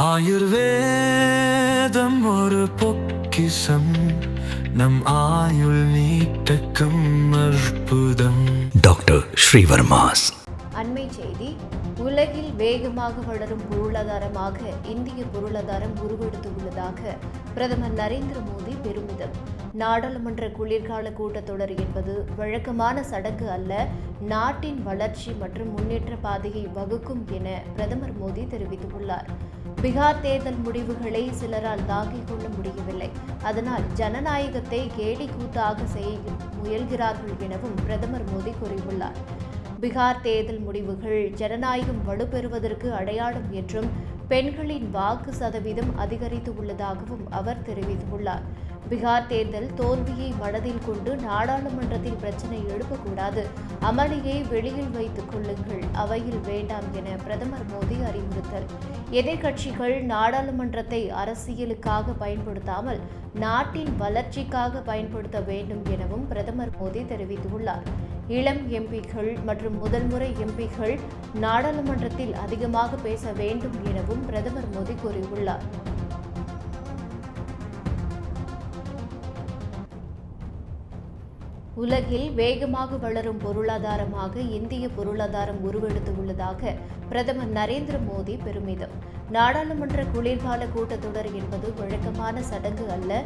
ஆயுர்வேதம் ஒரு பொக்கிசம் நம் ஆயுள் நீட்டக்கும் அற்புதம். டாக்டர் ஸ்ரீவர்மாஸ். அண்மை செய்தி உலகில் வேகமாக வளரும் பொருளாதாரமாக இந்திய பொருளாதாரம் உருவெடுத்துள்ளதாக பிரதமர் நரேந்திர மோடி பெருமிதம். நாடாளுமன்ற குளிர்கால கூட்டத்தொடர் என்பது வழக்கமான சடங்கு அல்ல நாட்டின் வளர்ச்சி மற்றும் முன்னேற்ற பாதையை வகுக்கும் என பிரதமர் மோடி தெரிவித்துள்ளார். பீகார் தேர்தல் முடிவுகளை சிலரால் தாங்கிக் கொள்ள முடியவில்லை. அதனால் ஜனநாயகத்தை கேலி கூத்தாக செய்ய முயல்கிறார்கள் எனவும் பிரதமர் மோடி கூறியுள்ளார். பீகார் தேர்தல் முடிவுகள் ஜனநாயகம் வலுப்பெறுவதற்கு அடையாளம் என்றும் பெண்களின் வாக்கு சதவீதம் அதிகரித்து உள்ளதாகவும் அவர் தெரிவித்துள்ளார். பீகார் தேர்தல் தோல்வியை மனதில் கொண்டு நாடாளுமன்றத்தில் பிரச்சனை எழுப்பக்கூடாது. அமளியை வெளியில் வைத்துக் கொள்ளுங்கள். அவையில் வேண்டாம் என பிரதமர் மோடி அறிவுறுத்தல். எதிர்க்கட்சிகள் நாடாளுமன்றத்தை அரசியலுக்காக பயன்படுத்தாமல் நாட்டின் வளர்ச்சிக்காக பயன்படுத்த வேண்டும் எனவும் பிரதமர் மோடி தெரிவித்துள்ளார். இளம் எம்பிக்கள் மற்றும் முதல்முறை எம்பிக்கள் நாடாளுமன்றத்தில் அதிகமாக பேச வேண்டும் எனவும் பிரதமர் மோடி கூறியுள்ளார். உலகில் வேகமாக வளரும் பொருளாதாரமாக இந்திய பொருளாதாரம் உருவெடுத்து உள்ளதாக பிரதமர் நரேந்திர மோடி பெருமிதம். நாடாளுமன்ற குளிர்கால கூட்டத்தொடர் என்பது வழக்கமான சடங்கு அல்ல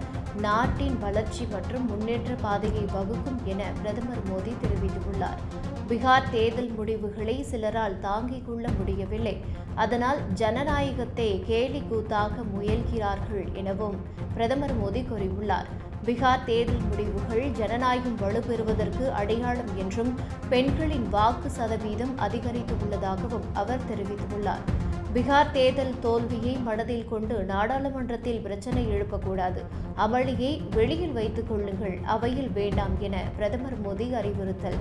நாட்டின் வளர்ச்சி மற்றும் முன்னேற்ற பாதையை வகுக்கும் என பிரதமர் மோடி தெரிவித்துள்ளார். பீகார் தேர்தல் முடிவுகளை சிலரால் தாங்கிக் கொள்ள முடியவில்லை. அதனால் ஜனநாயகத்தை கேலி கூத்தாக முயல்கிறார்கள் எனவும் பிரதமர் மோடி கூறியுள்ளார். பீகார் தேர்தல் முடிவுகள் ஜனநாயகம் வலுப்பெறுவதற்கு அடையாளம் என்றும் பெண்களின் வாக்கு சதவீதம் அதிகரித்து உள்ளதாகவும் அவர் தெரிவித்துள்ளார். பீகார் தேர்தல் தோல்வியை மனதில் கொண்டு நாடாளுமன்றத்தில் பிரச்சனை எழுப்பக்கூடாது. அமளியை வெளியில் வைத்துக் கொள்ளுங்கள் அவையில் வேண்டாம் என பிரதமர் மோடி அறிவுறுத்தல்.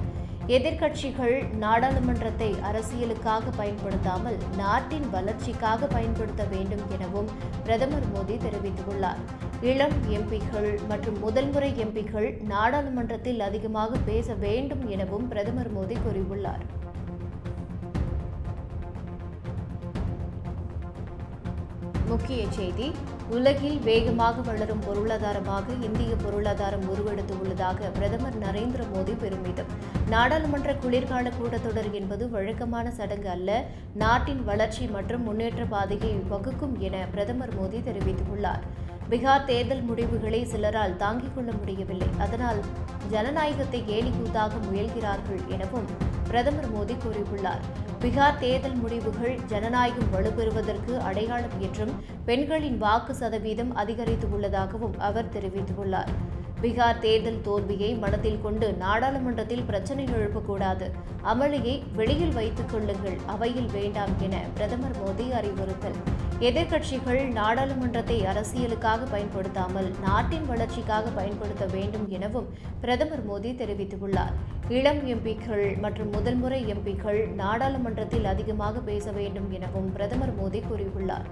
எதிர்க்கட்சிகள் நாடாளுமன்றத்தை அரசியலுக்காக பயன்படுத்தாமல் நாட்டின் வளர்ச்சிக்காக பயன்படுத்த வேண்டும் எனவும் பிரதமர் மோடி தெரிவித்துள்ளார். இளம் எம்பிகள் மற்றும் முதல்முறை எம்பிகள் நாடாளுமன்றத்தில் அதிகமாக பேச வேண்டும் எனவும் பிரதமர் மோடி கூறியுள்ளார். முக்கிய செய்தி உலகில் வேகமாக வளரும் பொருளாதாரமாக இந்திய பொருளாதாரம் உருவெடுத்து உள்ளதாக பிரதமர் நரேந்திர மோடி பெருமிதம். நாடாளுமன்ற குளிர்கால கூட்டத்தொடர் என்பது வழக்கமான சடங்கு அல்ல நாட்டின் வளர்ச்சி மற்றும் முன்னேற்ற பாதையை வகுக்கும் என பிரதமர் மோடி தெரிவித்துள்ளார். பீகார் தேர்தல் முடிவுகளை சிலரால் தாங்கிக் கொள்ள முடியவில்லை. அதனால் ஜனநாயகத்தை கேலி கூத்தாக முயல்கிறார்கள் எனவும் பிரதமர் மோடி கூறியுள்ளார். பீகார் தேர்தல் முடிவுகள் ஜனநாயகம் வலுப்பெறுவதற்கு அடையாளம் என்றும் பெண்களின் வாக்கு சதவீதம் அதிகரித்து உள்ளதாகவும் அவர் தெரிவித்துள்ளார். பீகார் தேர்தல் தோல்வியை மனதில் கொண்டு நாடாளுமன்றத்தில் பிரச்சனை எழுப்பக்கூடாது. அமளியை வெளியில் வைத்துக் கொள்ளுங்கள். அவையில் வேண்டாம் என பிரதமர் மோடி அறிவுறுத்தல். எதிர்க்கட்சிகள் நாடாளுமன்றத்தை அரசியலுக்காக பயன்படுத்தாமல் நாட்டின் வளர்ச்சிக்காக பயன்படுத்த வேண்டும் எனவும் பிரதமர் மோடி தெரிவித்துள்ளார். இளம் எம்பிக்கள் மற்றும் முதல்முறை எம்பிக்கள் நாடாளுமன்றத்தில் அதிகமாக பேச வேண்டும் எனவும் பிரதமர் மோடி கூறியுள்ளார்.